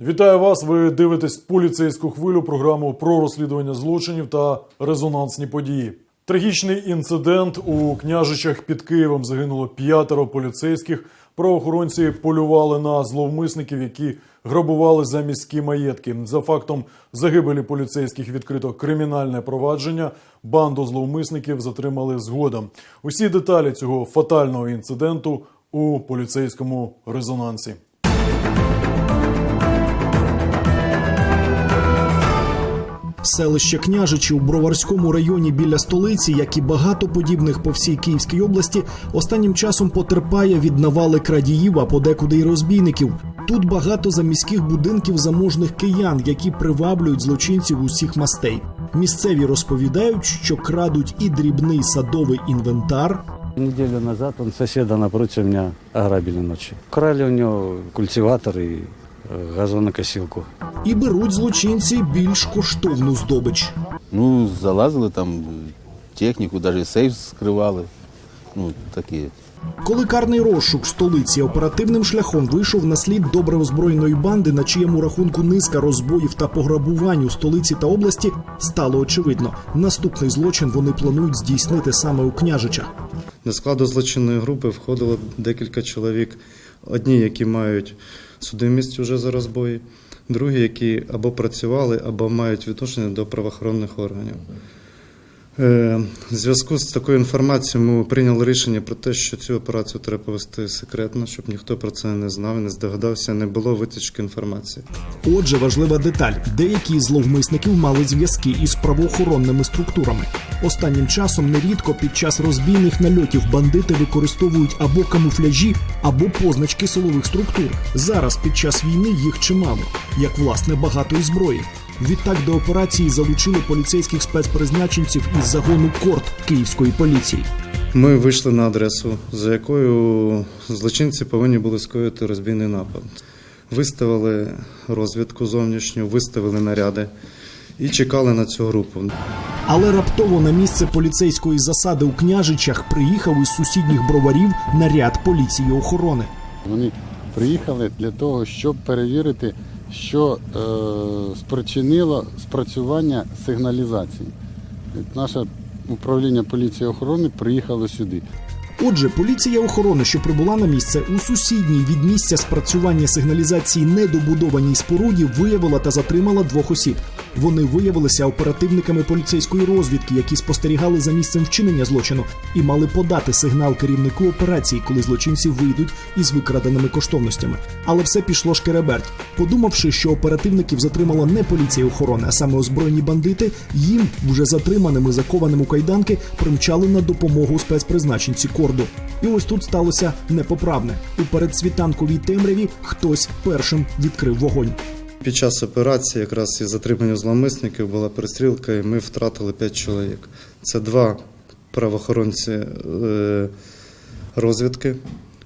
Вітаю вас. Ви дивитесь поліцейську хвилю, програму про розслідування злочинів та резонансні події. Трагічний інцидент у княжичах під Києвом загинуло п'ятеро поліцейських. Правоохоронці полювали на зловмисників, які грабували за міські маєтки. За фактом загибелі поліцейських відкрито кримінальне провадження. Банду зловмисників затримали згодом. Усі деталі цього фатального інциденту у поліцейському резонансі. Селище Княжичі у Броварському районі біля столиці, як і багато подібних по всій Київській області, останнім часом потерпає від навали крадіїв, а подекуди й розбійників. Тут багато заміських будинків заможних киян, які приваблюють злочинців усіх мастей. Місцеві розповідають, що крадуть і дрібний садовий інвентар, Неделю назад он соседа напротив меня ограбили ночью. Крали у него культиватор газонокосилку. і беруть злочинці більш коштовну здобич. Ну, залазили там техніку, навіть сейф скривали. Ну, такі. Коли карний розшук столиці оперативним шляхом вийшов на слід добре озброєної банди, на чиєму рахунку низка розбоїв та пограбувань у столиці та області, стало очевидно. Наступний злочин вони планують здійснити саме у княжичах. До складу злочинної групи входило декілька чоловік. Одні, які мають судимість уже за розбої, другі, які або працювали, або мають відношення до правоохоронних органів. Е, В зв'язку з такою інформацією ми прийняли рішення про те, що цю операцію треба провести секретно, щоб ніхто про це не знав, не здогадався, не було витічки інформації. Отже, важлива деталь: деякі зловмисників мали зв'язки із правоохоронними структурами. Останнім часом нерідко під час розбійних нальотів бандити використовують або камуфляжі, або позначки силових структур. Зараз під час війни їх чимало, як власне багато і зброї. Відтак до операції залучили поліцейських спецпризначенців із загону корт київської поліції. Ми вийшли на адресу, за якою злочинці повинні були скоїти розбійний напад. Виставили розвідку зовнішню, виставили наряди і чекали на цю групу. Але раптово на місце поліцейської засади у княжичах приїхав із сусідніх броварів наряд поліції охорони. Вони приїхали для того, щоб перевірити, що е, спричинило спрацювання сигналізації. Наше управління поліції охорони приїхало сюди. Отже, поліція охорони, що прибула на місце у сусідній від місця спрацювання сигналізації недобудованій споруді, виявила та затримала двох осіб. Вони виявилися оперативниками поліцейської розвідки, які спостерігали за місцем вчинення злочину і мали подати сигнал керівнику операції, коли злочинці вийдуть із викраденими коштовностями. Але все пішло шкереберть. Подумавши, що оперативників затримала не поліція охорони, а саме озброєні бандити, їм, вже затриманими закованим у кайданки, примчали на допомогу спецпризначенці корду. І ось тут сталося непоправне. У передсвітанковій темряві хтось першим відкрив вогонь. Під час операції, якраз із затримання зловмисників, була перестрілка, і ми втратили п'ять чоловік. Це два правоохоронці е, розвідки,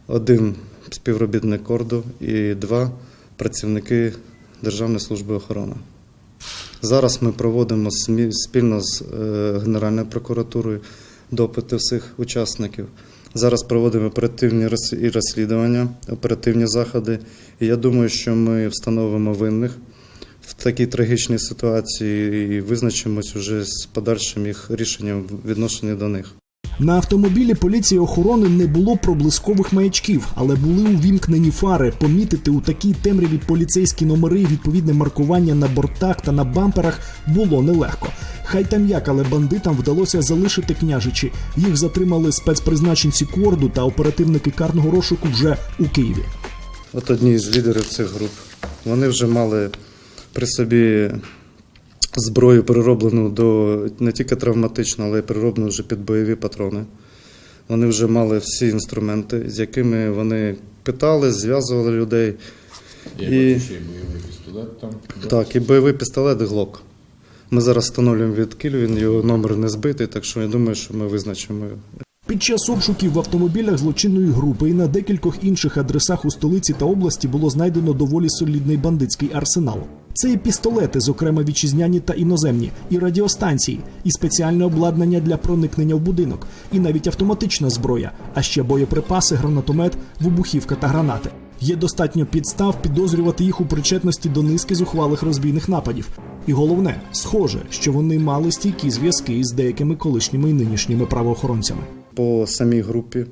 один співробітник корду і два працівники Державної служби охорони. Зараз ми проводимо спільно з е, Генеральною прокуратурою допити всіх учасників. Зараз проводимо оперативні розслідування, оперативні заходи. І я думаю, що ми встановимо винних в такій трагічній ситуації і визначимось уже з подальшим їх рішенням відношенні до них. На автомобілі поліції охорони не було проблискових маячків, але були увімкнені фари. Помітити у такій темряві поліцейські номери і відповідне маркування на бортах та на бамперах було нелегко. Хай там як, але бандитам вдалося залишити княжичі. Їх затримали спецпризначенці корду та оперативники карного розшуку вже у Києві. От одні з лідерів цих груп. Вони вже мали при собі зброю перероблену до не тільки травматично, але й перероблену вже під бойові патрони. Вони вже мали всі інструменти, з якими вони питали, зв'язували людей. Я І- бачу ще й бойовий пістолет там. Так, і бойовий пістолет глок. Ми зараз встановлюємо від кілю, він його номер не збитий, так що я думаю, що ми визначимо. його. Під час обшуків в автомобілях злочинної групи і на декількох інших адресах у столиці та області було знайдено доволі солідний бандитський арсенал. Це і пістолети, зокрема вітчизняні та іноземні, і радіостанції, і спеціальне обладнання для проникнення в будинок, і навіть автоматична зброя, а ще боєприпаси, гранатомет, вибухівка та гранати. Є достатньо підстав підозрювати їх у причетності до низки зухвалих розбійних нападів. І головне, схоже, що вони мали стійкі зв'язки з деякими колишніми і нинішніми правоохоронцями. По самій групі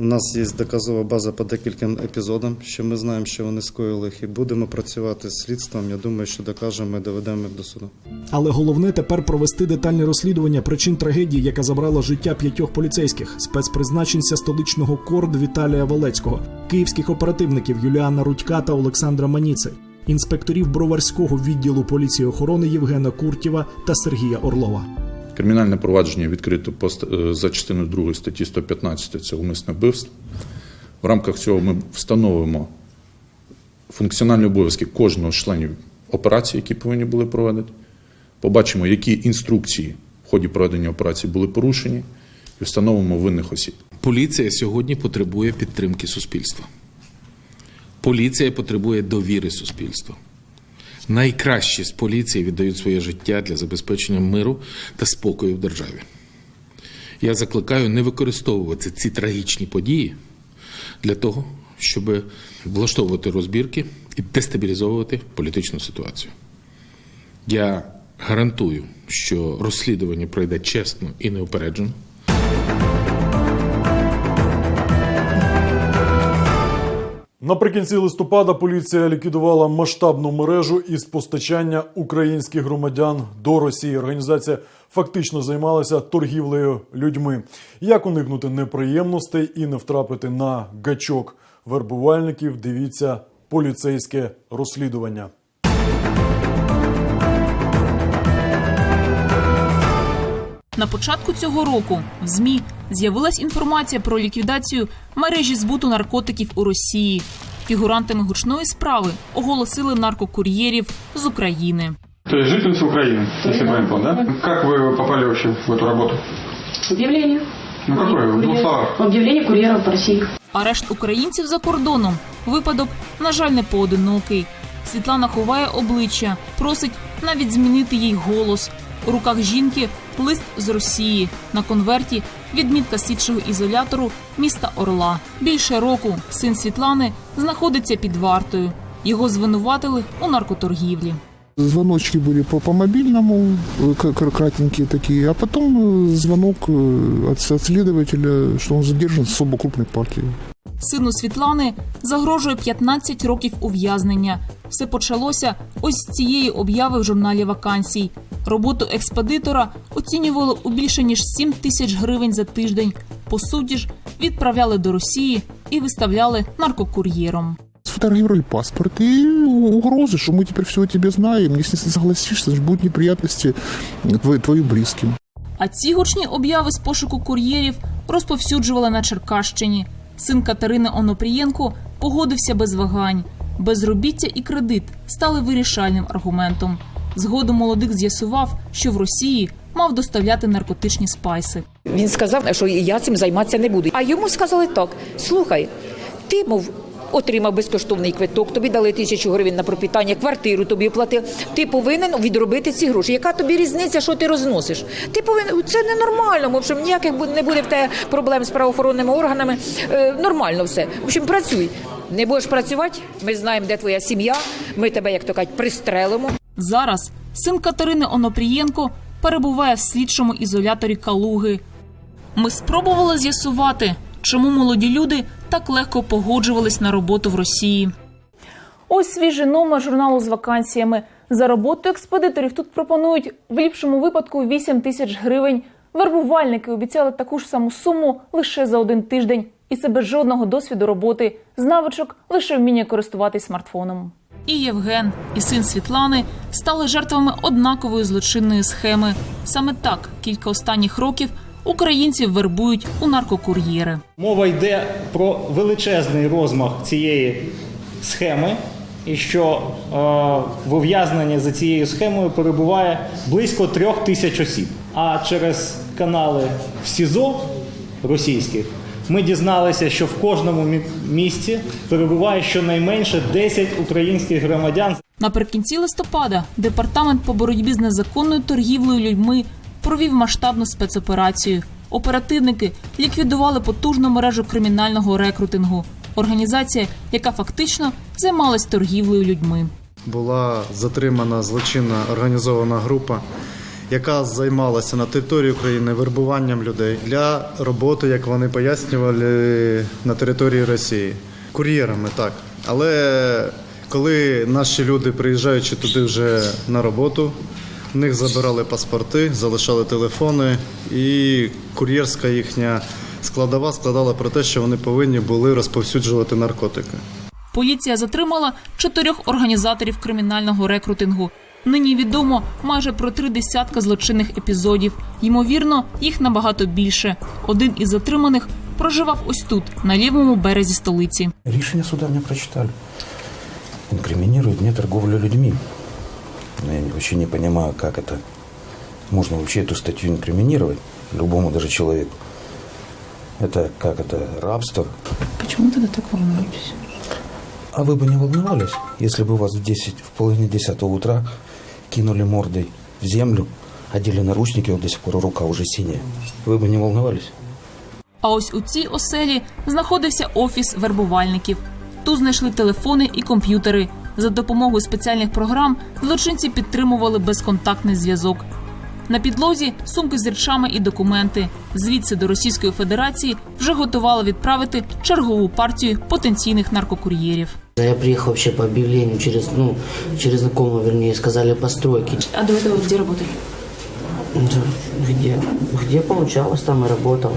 у нас є доказова база по декільком епізодам, що ми знаємо, що вони скоїли їх, і будемо працювати з слідством. Я думаю, що докажемо і доведемо їх до суду. Але головне тепер провести детальне розслідування причин трагедії, яка забрала життя п'ятьох поліцейських, спецпризначенця столичного корд Віталія Волецького, київських оперативників Юліана Рудька та Олександра Маніци, інспекторів броварського відділу поліції охорони Євгена Куртєва та Сергія Орлова. Кримінальне провадження відкрито е, за частиною 2 статті 115 це умисне вбивство. В рамках цього ми встановимо функціональні обов'язки кожного з членів операції, які повинні були проведені. Побачимо, які інструкції в ході проведення операції були порушені, і встановимо винних осіб. Поліція сьогодні потребує підтримки суспільства. Поліція потребує довіри суспільства. Найкращі з поліції віддають своє життя для забезпечення миру та спокою в державі. Я закликаю не використовувати ці трагічні події для того, щоб влаштовувати розбірки і дестабілізовувати політичну ситуацію. Я гарантую, що розслідування пройде чесно і неупереджено. Наприкінці листопада поліція ліквідувала масштабну мережу із постачання українських громадян до Росії. Організація фактично займалася торгівлею людьми. Як уникнути неприємностей і не втрапити на гачок вербувальників? Дивіться поліцейське розслідування. На початку цього року в ЗМІ з'явилась інформація про ліквідацію мережі збуту наркотиків у Росії. Фігурантами гучної справи оголосили наркокур'єрів з України. То есть жительница Украины, если я правильно понял, да? Как вы попали вообще в эту работу? Объявление. Ну какое? В двух Курьер- словах. Объявление курьеров по России. Арешт українців за кордоном. Випадок, на жаль, не поодинокий. Світлана ховає обличчя, просить навіть змінити їй голос. У руках жінки лист з Росії. На конверті відмітка слідчого ізолятору міста Орла. Більше року син Світлани знаходиться під вартою. Його звинуватили у наркоторгівлі. Звоночки были по, по мобильному, э, к- к- кратенькие такие, а потом э, звонок э, от, от следователя, что он задержан с особо крупной партией. Сину Світлани загрожує 15 років ув'язнення. Все почалося ось з цієї обяви в журналі вакансій. Роботу експедитора оцінювали у більше ніж 7 тисяч гривень за тиждень. По суті ж, відправляли до Росії і виставляли наркокур'єром. Сфотографировали паспорт и угрозы, что мы теперь все о тебе знаем, если не согласишься, значит, будут неприятности твои, твоим близким. А ці гучні обяви з пошуку кур'єрів розповсюджували на Черкащині. Син Катерини Онопрієнко погодився без вагань. Безробіття і кредит стали вирішальним аргументом. Згодом молодик з'ясував, що в Росії мав доставляти наркотичні спайси. Він сказав, що я цим займатися не буду. А йому сказали так: слухай, ти, мов. Отримав безкоштовний квиток, тобі дали тисячу гривень на пропитання, квартиру тобі оплатив. Ти повинен відробити ці гроші. Яка тобі різниця, що ти розносиш? Ти повинен це ненормально. В общем, ніяких не буде в тебе проблем з правоохоронними органами. Е, нормально все. В общем, працюй. Не будеш працювати. Ми знаємо, де твоя сім'я. Ми тебе, як то кажуть, пристрелимо. Зараз син Катерини Онопрієнко перебуває в слідчому ізоляторі Калуги. Ми спробували з'ясувати, чому молоді люди так легко погоджувались на роботу в Росії. Ось свіжий номер журналу з вакансіями. За роботу експедиторів тут пропонують в ліпшому випадку 8 тисяч гривень. Вербувальники обіцяли таку ж саму суму лише за один тиждень, і це без жодного досвіду роботи, з навичок лише вміння користуватись смартфоном. І Євген, і син Світлани стали жертвами однакової злочинної схеми. Саме так кілька останніх років українців вербують у наркокур'єри. Мова йде про величезний розмах цієї схеми, і що е, в ув'язненні за цією схемою перебуває близько трьох тисяч осіб. А через канали в СІЗО російських ми дізналися, що в кожному місті перебуває щонайменше 10 українських громадян. Наприкінці листопада департамент по боротьбі з незаконною торгівлею людьми провів масштабну спецоперацію. Оперативники ліквідували потужну мережу кримінального рекрутингу. організація, яка фактично займалась торгівлею людьми. Була затримана злочинна організована група, яка займалася на території України вербуванням людей для роботи, як вони пояснювали, на території Росії. Кур'єрами, так. Але коли наші люди, приїжджаючи туди вже на роботу, в них забирали паспорти, залишали телефони, і кур'єрська їхня складова складала про те, що вони повинні були розповсюджувати наркотики. Поліція затримала чотирьох організаторів кримінального рекрутингу. Нині відомо майже про три десятка злочинних епізодів. Ймовірно, їх набагато більше. Один із затриманих проживав ось тут, на лівому березі столиці. Решение суда мне прочитали. Инкриминирует мне торговлю людьми. Но я вообще не понимаю, как это можно вообще эту статью инкриминировать любому даже человеку. Это как это рабство. Почему тогда так волнуєтесь? А вы бы не волновались, если бы вас в 10, в половине десятого утра кинули мордой в землю, одели наручники, вот до сих пор рука уже синяя. Вы бы не волновались? А ось у цій оселі знаходився офіс вербувальників. Тут знайшли телефони і комп'ютери. За допомогою спеціальних програм злочинці підтримували безконтактний зв'язок. На підлозі сумки з речами і документи. Звідси до Російської Федерації вже готували відправити чергову партію потенційних наркокур'єрів. Я приехал вообще по объявлению через, ну, через знакомого, вернее, сказали постройки. А до этого де працювали? Где? Где получалось, там и работал.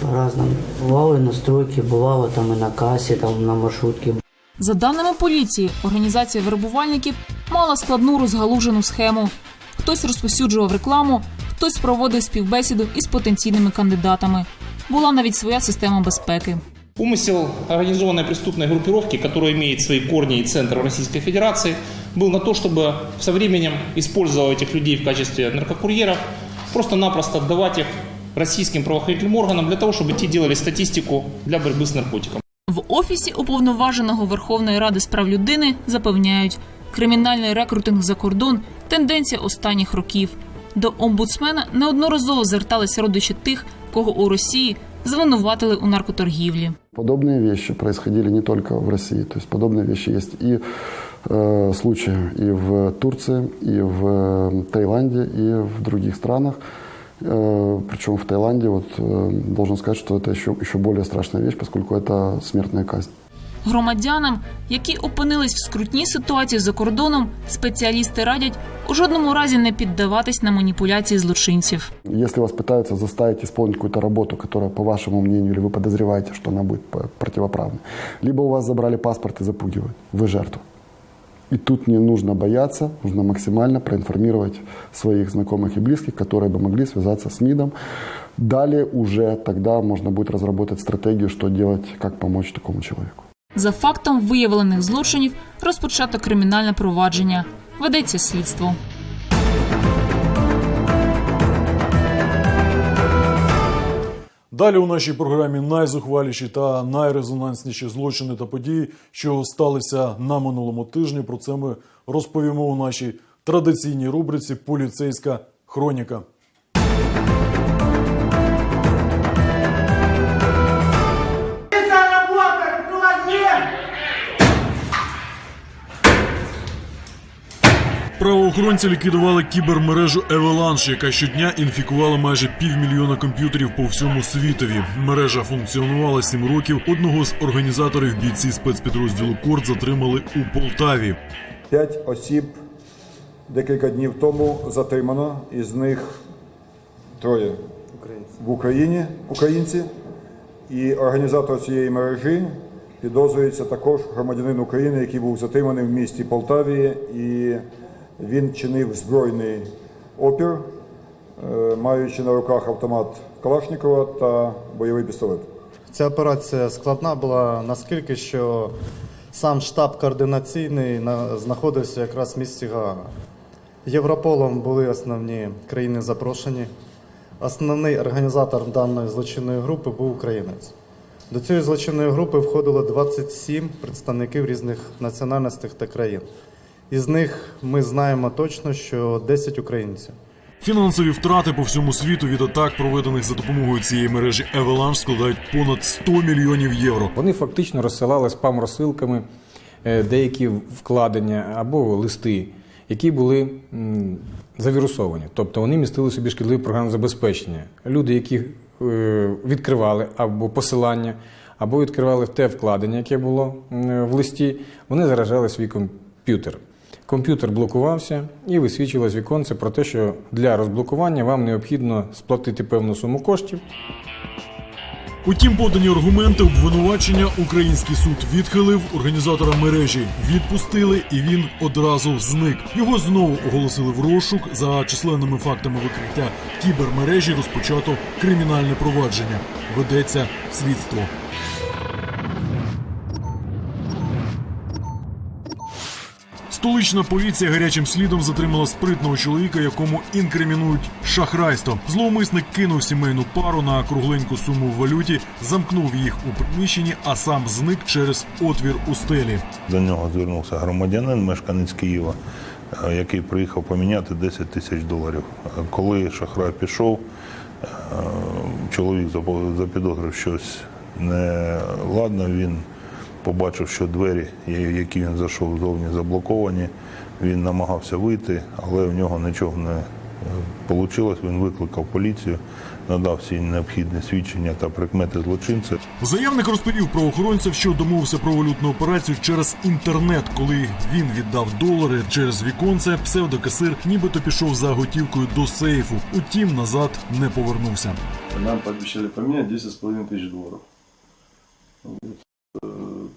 По-разному. Бывало и на стройке, бывало там и на кассе, там на маршрутке. За даними поліції, організація вербувальників мала складну розгалужену схему. Хтось розповсюджував рекламу, хтось проводив співбесіду із потенційними кандидатами. Була навіть своя система безпеки. Умысел организованной преступной группировки, которая имеет свои корни и центр в Российской Федерации, был на то, чтобы со временем, используя этих людей в качестве наркокурьеров, просто-напросто отдавать их российским правоохранительным органам для того, чтобы те делали статистику для борьбы с наркотиком. В офісі уповноваженого Верховної Ради з прав людини запевняють, кримінальний рекрутинг за кордон тенденція останніх років. До омбудсмена неодноразово зверталися родичі тих, кого у Росії звинуватили у наркоторгівлі. Подобные вещи происходили не только в России, то есть подобные вещи есть и э, случаи и в Турции, и в э, Таиланде, и в других странах. Э, причем в Таиланде, вот, э, должен сказать, что это еще, еще более страшная вещь, поскольку это смертная казнь. Громадянам, які опинились в скрутній ситуації за кордоном, спеціалісти радять у жодному разі не піддаватись на маніпуляції злочинців. Если вас пытаются заставить исполнить какую-то работу, которая, по вашему мнению, или вы подозреваете, что она будет п- противоправной, либо у вас забрали паспорт и запугивают, вы жертва. И тут не нужно бояться, нужно максимально проинформировать своих знакомых и близких, которые бы могли связаться с МИДом. Далее уже тогда можно будет разработать стратегию, что делать, как помочь такому человеку. За фактом виявлених злочинів розпочато кримінальне провадження. Ведеться слідство. Далі у нашій програмі найзухваліші та найрезонансніші злочини та події, що сталися на минулому тижні. Про це ми розповімо у нашій традиційній рубриці Поліцейська хроніка. Правоохоронці ліквідували кібермережу Avalanche, яка щодня інфікувала майже півмільйона комп'ютерів по всьому світові. Мережа функціонувала сім років. Одного з організаторів бійці спецпідрозділу Корд затримали у Полтаві. П'ять осіб декілька днів тому затримано, із них троє в Україні, українці, і організатор цієї мережі підозрюється також громадянин України, який був затриманий в місті Полтаві, і він чинив збройний опір, е, маючи на руках автомат Калашникова та бойовий пістолет. Ця операція складна була наскільки, що сам штаб координаційний знаходився якраз в місті Гаага. Європолом були основні країни запрошені. Основний організатор даної злочинної групи був українець. До цієї злочинної групи входило 27 представників різних національностей та країн. Із них ми знаємо точно, що 10 українців. Фінансові втрати по всьому світу від атак, проведених за допомогою цієї мережі Avalanche, складають понад 100 мільйонів євро. Вони фактично розсилали спам-розсилками е, деякі вкладення або листи, які були завірусовані. Тобто вони містили собі шкідливі програми забезпечення. Люди, які е, відкривали або посилання, або відкривали те вкладення, яке було в листі, вони заражали свій комп'ютер. Комп'ютер блокувався і висвічувалось віконце про те, що для розблокування вам необхідно сплатити певну суму коштів. Утім, подані аргументи обвинувачення український суд відхилив організатора мережі, відпустили, і він одразу зник. Його знову оголосили в розшук за численними фактами викриття кібермережі. Розпочато кримінальне провадження. Ведеться слідство. Столична поліція гарячим слідом затримала спритного чоловіка, якому інкримінують шахрайство. Зловмисник кинув сімейну пару на кругленьку суму в валюті, замкнув їх у приміщенні, а сам зник через отвір у стелі. До нього звернувся громадянин, мешканець Києва, е, який приїхав поміняти 10 тисяч доларів. Е, Коли шахрай пішов, е, чоловік запідозрив щось неладне. Він побачив, що двері, які він зайшов зовні, заблоковані. Він намагався вийти, але в нього нічого не вийшло. Він викликав поліцію, надав всі необхідні свідчення та прикмети злочинця. Заявник розповів правоохоронцям, що домовився про валютну операцію через інтернет, коли він віддав долари через віконце. Псевдокасир нібито пішов за готівкою до сейфу. Утім, назад не повернувся. Нам пообещали поменять 10,5 тысяч долларов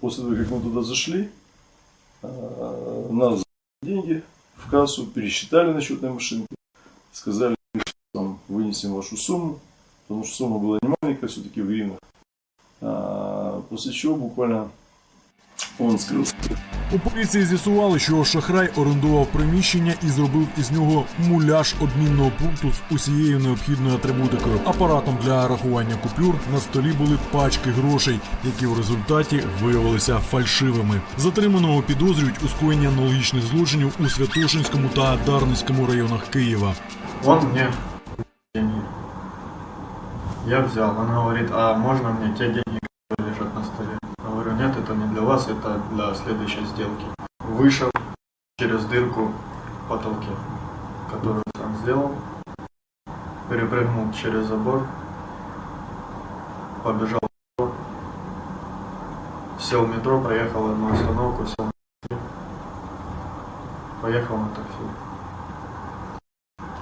Вот. Э, После того, как мы туда зашли, э, нам за деньги в кассу, пересчитали на счетной машинке, сказали, что там, вынесем вашу сумму, потому что сумма была не маленькая, все-таки в гривнах. А, После чего буквально он скрылся. У поліції з'ясували, що шахрай орендував приміщення і зробив із нього муляж обмінного пункту з усією необхідною атрибутикою. Апаратом для рахування купюр на столі були пачки грошей, які в результаті виявилися фальшивими. Затриманого підозрюють у скоєнні аналогічних злочинів у Святошинському та Дарницькому районах Києва. Он деньги. Я взял. Он говорит, а можно мне те деньги, это не для вас, это для следующей сделки. Вышел через дырку в потолке, которую сам сделал. Перепрыгнул через забор. Побежал в метро. Сел в метро, проехал одну остановку, сел на такси. Поехал на такси.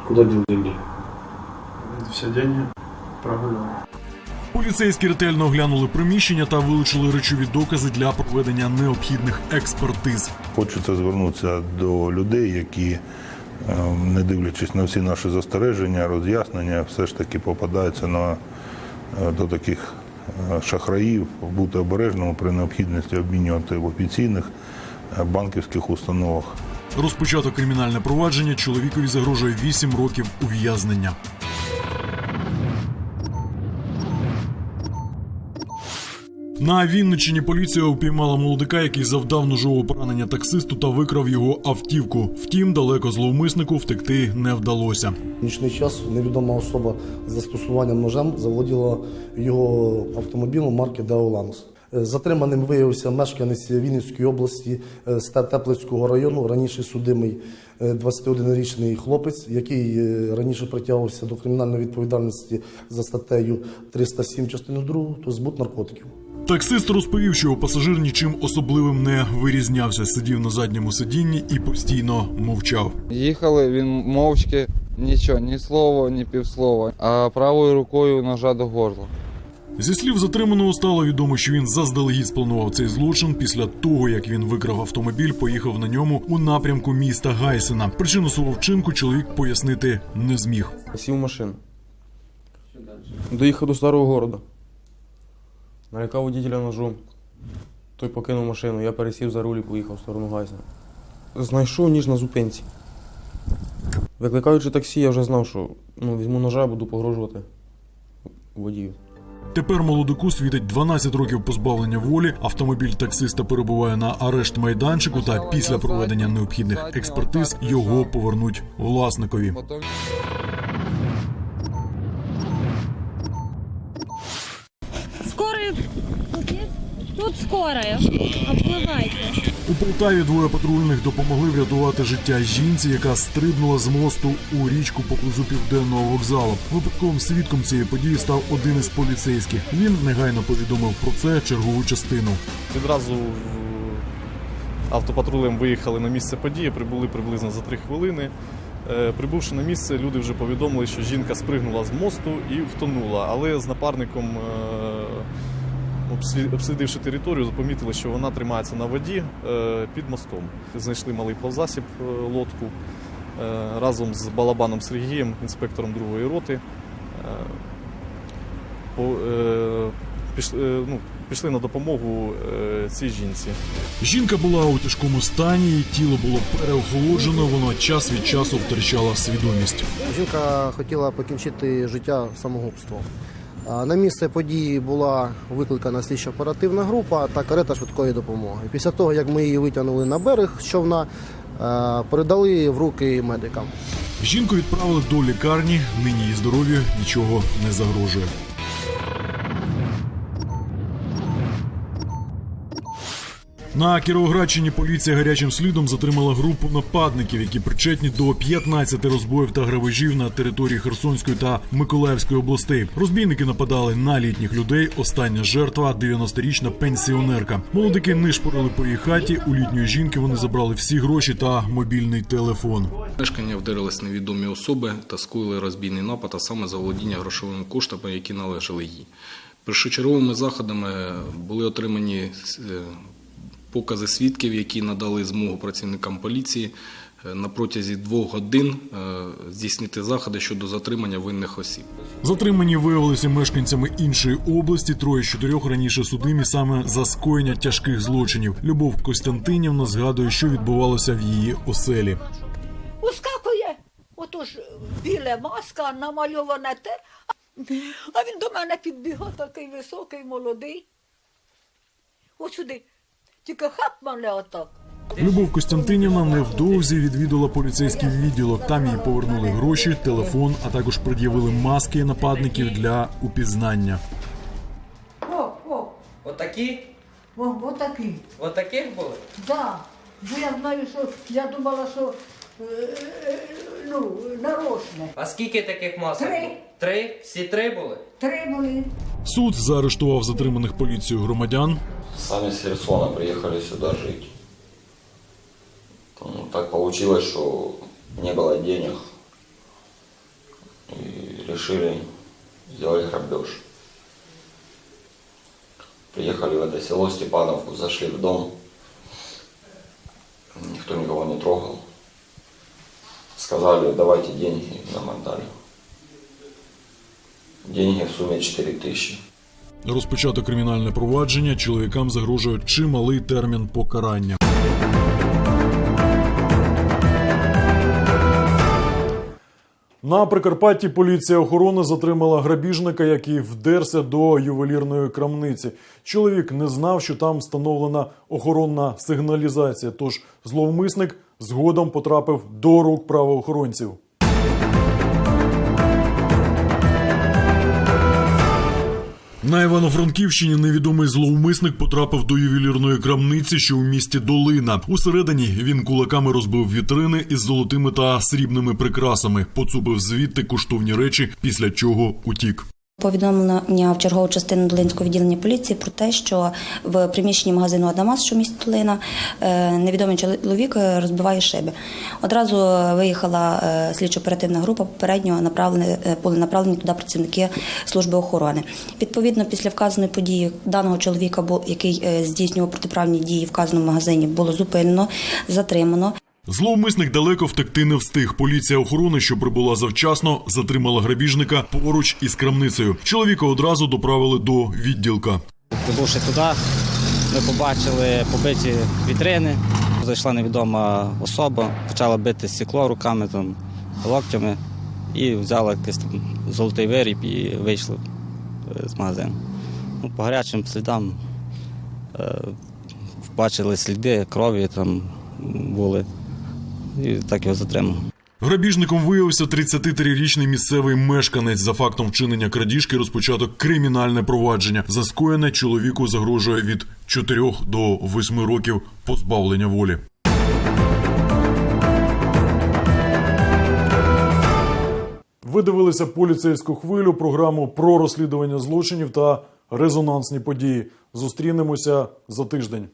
Куда дел деньги? Все деньги прогулял. Поліцейські ретельно оглянули приміщення та вилучили речові докази для проведення необхідних експертиз. Хочеться звернутися до людей, які, е, не дивлячись на всі наші застереження, роз'яснення, все ж таки попадаються на, е, до таких е, шахраїв, бути обережними при необхідності обмінювати в офіційних е, банківських установах. Розпочато кримінальне провадження. Чоловікові загрожує 8 років ув'язнення. На Вінниччині поліція упіймала молодика, який завдав ножового поранення таксисту та викрав його автівку. Втім, далеко зловмиснику втекти не вдалося. Нічний час невідома особа з застосуванням ножем заволоділа його автомобілем марки Деоланус. Е, Затриманим виявився мешканець Вінницької області е, з Теплицького району, раніше судимий е, 21-річний хлопець, який е, раніше притягувався до кримінальної відповідальності за статтею 307 частину 2, то збут наркотиків. Таксист розповів, що пасажир нічим особливим не вирізнявся, сидів на задньому сидінні і постійно мовчав. Їхали, він мовчки, нічого, ні слова, ні півслова, а правою рукою ножа до горла. Зі слів затриманого стало відомо, що він заздалегідь спланував цей злочин після того, як він викрав автомобіль, поїхав на ньому у напрямку міста Гайсена. Причину свого вчинку чоловік пояснити не зміг. Сів в машину. Доїхав до старого города. Налякав водителя ножом. Той покинув машину. Я пересів за руль і поїхав в сторону Гайсена. Знайшов ніж на зупинці. Викликаючи таксі, я вже знав, що ну, візьму ножа, буду погрожувати водію. Тепер молодику світить 12 років позбавлення волі. Автомобіль таксиста перебуває на арешт майданчику. Та після проведення необхідних експертиз його повернуть власникові. Тут скорая. Обплывайте. У Полтаві двоє патрульних допомогли врятувати життя жінці, яка стрибнула з мосту у річку поблизу південного вокзалу. Випадковим свідком цієї події став один із поліцейських. Він негайно повідомив про це чергову частину. Відразу автопатрулем виїхали на місце події, прибули приблизно за три хвилини. Е, Прибувши на місце, люди вже повідомили, що жінка спригнула з мосту і втонула, але з напарником, е, обслідивши територію, помітили, що вона тримається на воді е, під мостом. Знайшли малий плавзасіб е, лодку е, разом з Балабаном Сергієм, інспектором другої роти. По- пішли, ну, пішли на допомогу е, цій жінці. Жінка була у тяжкому стані, її тіло було переохолоджено. Вона час від часу втрачала свідомість. Жінка хотіла покінчити життя самогубством. На місце події була викликана слідчо оперативна група та карета швидкої допомоги. Після того, як ми її витягнули на берег човна, е, передали в руки медикам. Жінку відправили до лікарні. Нині її здоров'ю нічого не загрожує. На Кіровоградщині поліція гарячим слідом затримала групу нападників, які причетні до 15 розбоїв та грабежів на території Херсонської та Миколаївської областей. Розбійники нападали на літніх людей. Остання жертва 90-річна пенсіонерка. Молодики нишпорили по її хаті. У літньої жінки вони забрали всі гроші та мобільний телефон. Мешкання вдарились невідомі особи та скоїли розбійний напад, а саме заволодіння грошовими коштами, які належали їй. Першочерговими заходами були отримані е, покази свідків, які надали змогу працівникам поліції е, на протязі двох годин е, здійснити заходи щодо затримання винних осіб. Затримані виявилися мешканцями іншої області. Троє з чотирьох раніше судимі саме за скоєння тяжких злочинів. Любов Костянтинівна згадує, що відбувалося в її оселі. Ускакує, отож біле маска, намальоване те. А він до мене підбігав такий високий, молодий. Ось сюди. Тільки хап мене отак. Любов Костянтинівна невдовзі відвідала поліцейський відділок. Там їй повернули гроші, телефон, а також пред'явили маски нападників для упізнання. О, о, Отакі? о, отакий. Отаких були? Да. Бо я знаю, що я думала, що е, е, ну, нарочне. А скільки таких масок? Три. було? Три? Всі три були? Три були. Суд заарештував затриманих поліцією громадян. Сами с Херсона приехали сюда жить. Ну, так получилось, что не было денег. И решили сделать грабеж. Приехали в это село Степановку, зашли в дом. Никто никого не трогал. Сказали, давайте деньги, нам отдали. Деньги в сумме 4 тысячи. Розпочато кримінальне провадження. Чоловікам загрожує чималий термін покарання. На Прикарпатті поліція охорони затримала грабіжника, який вдерся до ювелірної крамниці. Чоловік не знав, що там встановлена охоронна сигналізація. Тож зловмисник згодом потрапив до рук правоохоронців. На Івано-Франківщині невідомий зловмисник потрапив до ювелірної крамниці, що у місті Долина. Усередині він кулаками розбив вітрини із золотими та срібними прикрасами, поцупив звідти коштовні речі, після чого утік. Повідомлення в чергову частину Долинського відділення поліції про те, що в приміщенні магазину Адамас, що в місті Долина, е, невідомий чоловік е, розбиває шиби. Одразу виїхала е, слідчо-оперативна група, попередньо направлені, були направлені туди працівники служби охорони. Відповідно, після вказаної події даного чоловіка, який здійснював протиправні дії в вказаному магазині, було зупинено, затримано. Зловмисник далеко втекти не встиг. Поліція охорони, що прибула завчасно, затримала грабіжника поруч із крамницею. Чоловіка одразу доправили до відділка. Прибувши туди, ми побачили побиті вітрини. Зайшла невідома особа, почала бити стекло руками, там, локтями і взяла якийсь там золотий виріб і вийшли е, з магазину. Ну, по гарячим слідам е, бачили сліди крові там були. І так його затримали. Грабіжником виявився 33-річний місцевий мешканець. За фактом вчинення крадіжки розпочато кримінальне провадження. За скоєне чоловіку загрожує від 4 до 8 років позбавлення волі. Ви дивилися поліцейську хвилю, програму про розслідування злочинів та резонансні події. Зустрінемося за тиждень.